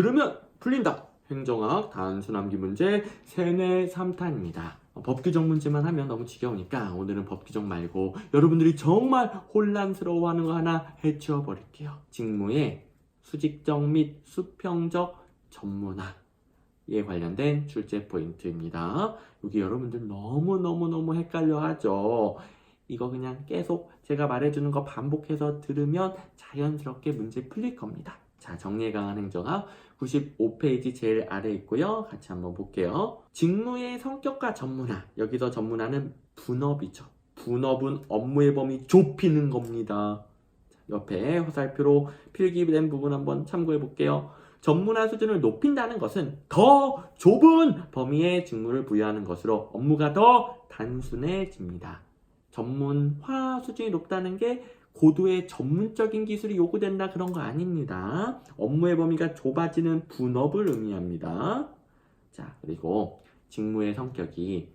들으면 풀린다. 행정학 단순함기 문제 세뇌 3탄입니다. 법 규정 문제만 하면 너무 지겨우니까 오늘은 법 규정 말고 여러분들이 정말 혼란스러워하는 거 하나 해치워 버릴게요. 직무의 수직적 및 수평적 전문화에 관련된 출제 포인트입니다. 여기 여러분들 너무너무너무 헷갈려 하죠. 이거 그냥 계속 제가 말해주는 거 반복해서 들으면 자연스럽게 문제 풀릴 겁니다. 자, 정리에 강한 행정학 95페이지 제일 아래 있고요. 같이 한번 볼게요. 직무의 성격과 전문화. 여기서 전문화는 분업이죠. 분업은 업무의 범위 좁히는 겁니다. 자, 옆에 화살표로 필기된 부분 한번 참고해 볼게요. 전문화 수준을 높인다는 것은 더 좁은 범위의 직무를 부여하는 것으로 업무가 더 단순해집니다. 전문화 수준이 높다는 게 고도의 전문적인 기술이 요구된다 그런 거 아닙니다. 업무의 범위가 좁아지는 분업을 의미합니다. 자, 그리고 직무의 성격이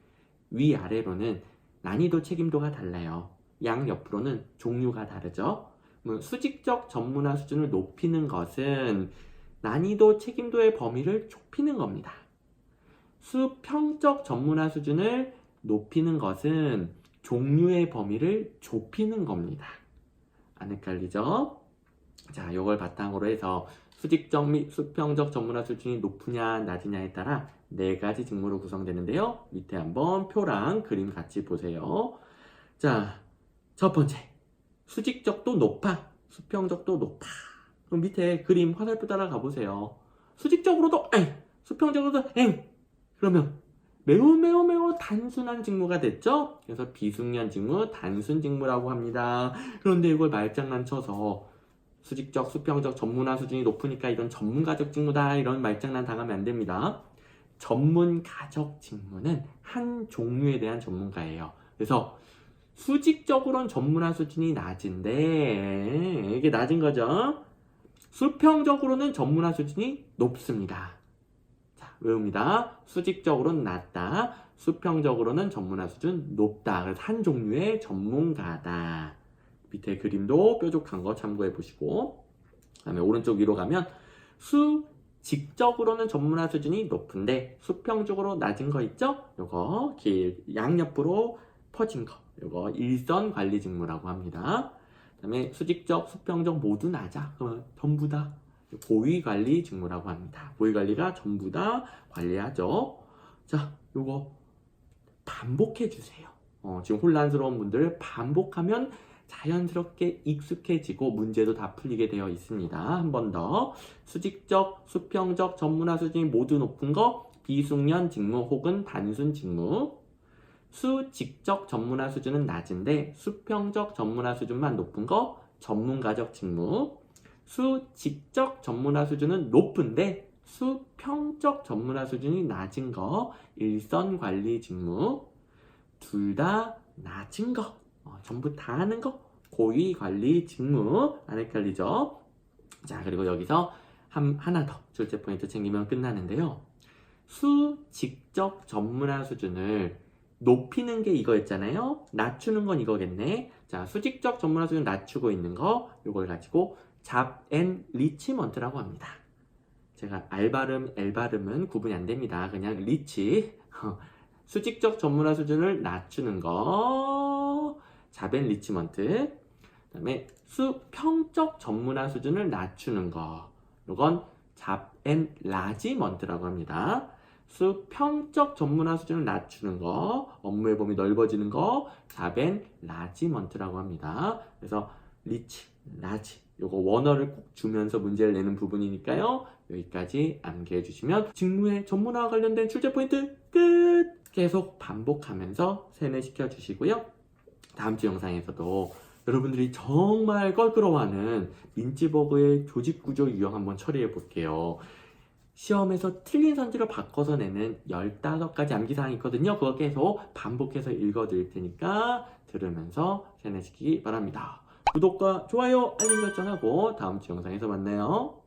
위아래로는 난이도 책임도가 달라요. 양옆으로는 종류가 다르죠. 뭐 수직적 전문화 수준을 높이는 것은 난이도 책임도의 범위를 좁히는 겁니다. 수평적 전문화 수준을 높이는 것은 종류의 범위를 좁히는 겁니다. 안 헷갈리죠? 자, 요걸 바탕으로 해서 수직적 및 수평적 전문화 수준이 높으냐 낮으냐에 따라 네 가지 직무로 구성되는데요. 밑에 한번 표랑 그림 같이 보세요. 자, 첫 번째. 수직적도 높아. 수평적도 높아. 그럼 밑에 그림 화살표 따라 가 보세요. 수직적으로도 엥! 수평적으로도 엥! 그러면 매우 매우 매우 단순한 직무가 됐죠? 그래서 비숙련 직무, 단순 직무라고 합니다. 그런데 이걸 말장난 쳐서 수직적, 수평적, 전문화 수준이 높으니까 이건 전문가적 직무다 이런 말장난 당하면 안 됩니다. 전문가적 직무는 한 종류에 대한 전문가예요. 그래서 수직적으로는 전문화 수준이 낮은데 이게 낮은 거죠. 수평적으로는 전문화 수준이 높습니다. 자, 외웁니다. 수직적으로는 낮다. 수평적으로는 전문화 수준 높다. 그래서 한 종류의 전문가다. 밑에 그림도 뾰족한 거 참고해 보시고. 그다음에 오른쪽 위로 가면 수 직적으로는 전문화 수준이 높은데 수평적으로 낮은 거 있죠? 요거 길 양옆으로 퍼진 거. 요거 일선 관리 직무라고 합니다. 그다음에 수직적, 수평적 모두 낮아. 그러면 전부 다 고위 관리 직무라고 합니다. 고위 관리가 전부 다 관리하죠. 자, 요거 반복해 주세요. 어, 지금 혼란스러운 분들 반복하면 자연스럽게 익숙해지고 문제도 다 풀리게 되어 있습니다. 한 번 더. 수직적, 수평적, 전문화 수준이 모두 높은 거 비숙련 직무 혹은 단순 직무. 수직적 전문화 수준은 낮은데 수평적 전문화 수준만 높은 거 전문가적 직무. 수 직적 전문화 수준은 높은데 수평적 전문화 수준이 낮은 거 일선 관리 직무 둘 다 낮은 거 어, 전부 다 하는 거 고위 관리 직무 안 헷갈리죠? 자 그리고 여기서 한, 하나 더 출제 포인트 챙기면 끝나는데요. 수 직적 전문화 수준을 높이는 게 이거였잖아요. 낮추는 건 이거겠네. 자 수직적 전문화 수준 낮추고 있는 거 이걸 가지고 잡앤 리치먼트라고 합니다. 제가 알 발음, 엘 발음은 구분이 안 됩니다. 그냥 리치. 수직적 전문화 수준을 낮추는 거. 잡앤 리치먼트. 그 다음에 수평적 전문화 수준을 낮추는 거. 이건 잡앤 라지먼트라고 합니다. 수평적 전문화 수준을 낮추는 거, 업무의 범위 넓어지는 거, 잡앤 라지먼트라고 합니다. 그래서 리치, 라지 요거 원어를 꼭 주면서 문제를 내는 부분이니까요. 여기까지 암기해 주시면 직무의 전문화와 관련된 출제 포인트 끝! 계속 반복하면서 세뇌시켜 주시고요. 다음 주 영상에서도 여러분들이 정말 껄끄러워하는 민지버그의 조직 구조 유형 한번 처리해 볼게요. 시험에서 틀린 선지를 바꿔서 내는 15가지 암기사항이 있거든요. 그거 계속 반복해서 읽어 드릴 테니까 들으면서 세뇌시키기 바랍니다. 구독과 좋아요, 알림 설정하고 다음 주 영상에서 만나요.